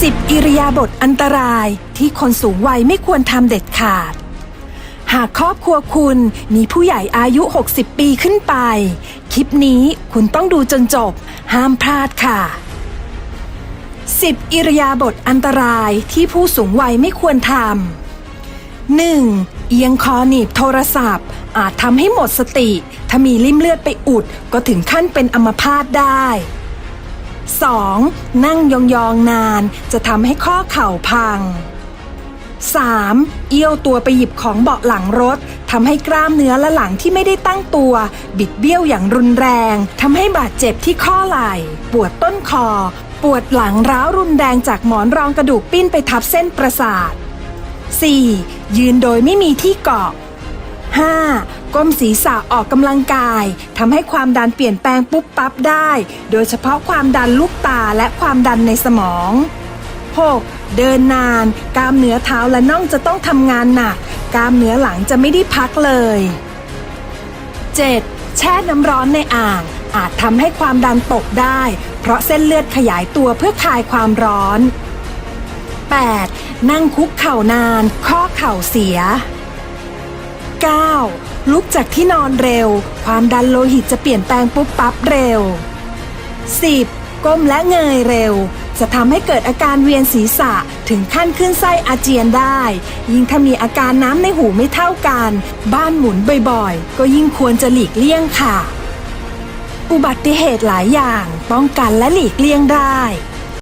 10 อิริยาบถอันตรายที่คนสูงวัยไม่ควรทำเด็ดขาด หากครอบครัวคุณมีผู้ใหญ่อายุ 60 ปีขึ้นไป คลิปนี้คุณต้องดูจนจบ ห้ามพลาดค่ะ 10 อิริยาบถอันตรายที่ผู้สูงวัยไม่ควรทำ 1. เอียงคอหนีบโทรศัพท์ อาจทำให้หมดสติ ถ้ามีริ่มเลือดไปอุดก็ถึงขั้นเป็นอัมพาตได้ 2. นั่งยองๆนานจะทำให้ข้อเข่าพัง 3. เอี้ยวตัวไปหยิบของเบาะหลังรถทำให้กล้ามเนื้อและหลังที่ไม่ได้ตั้งตัว บิดเบี้ยวอย่างรุนแรงทำให้บาดเจ็บที่ข้อไหล่ ปวดต้นคอ ปวดหลังร้าวรุนแรงจากหมอนรองกระดูกปิ้นไปทับเส้นประสาท 4. ยืนโดยไม่มีที่เกาะ 5. ก้มศีรษะออกกำลังกายทำให้ความดันเปลี่ยนแปลงปุ๊บปั๊บได้ โดยเฉพาะความดันลูกตาและความดันในสมอง 6. เดินนาน กล้ามเนื้อเท้าและน่องจะต้องทำงานหนัก กล้ามเนื้อหลังจะไม่ได้พักเลย 7. แช่น้ำร้อนในอ่าง อาจทำให้ความดันตกได้ เพราะเส้นเลือดขยายตัวเพื่อคลายความร้อน 8. นั่งคุกเข่านาน ข้อเข่าเสีย 9. ลุกจากที่นอนเร็ว ความดันโลหิตจะเปลี่ยนแปลงปุ๊บปั๊บเร็ว 10. ก้มและเงยเร็ว จะทำให้เกิดอาการเวียนศีรษะถึงขั้นขึ้นไส้อาเจียนได้ ยิ่งถ้ามีอาการน้ำในหูไม่เท่ากัน บ้านหมุนบ่อยๆ ก็ยิ่งควรจะหลีกเลี่ยงค่ะ อุบัติเหตุหลายอย่างป้องกันและหลีกเลี่ยงได้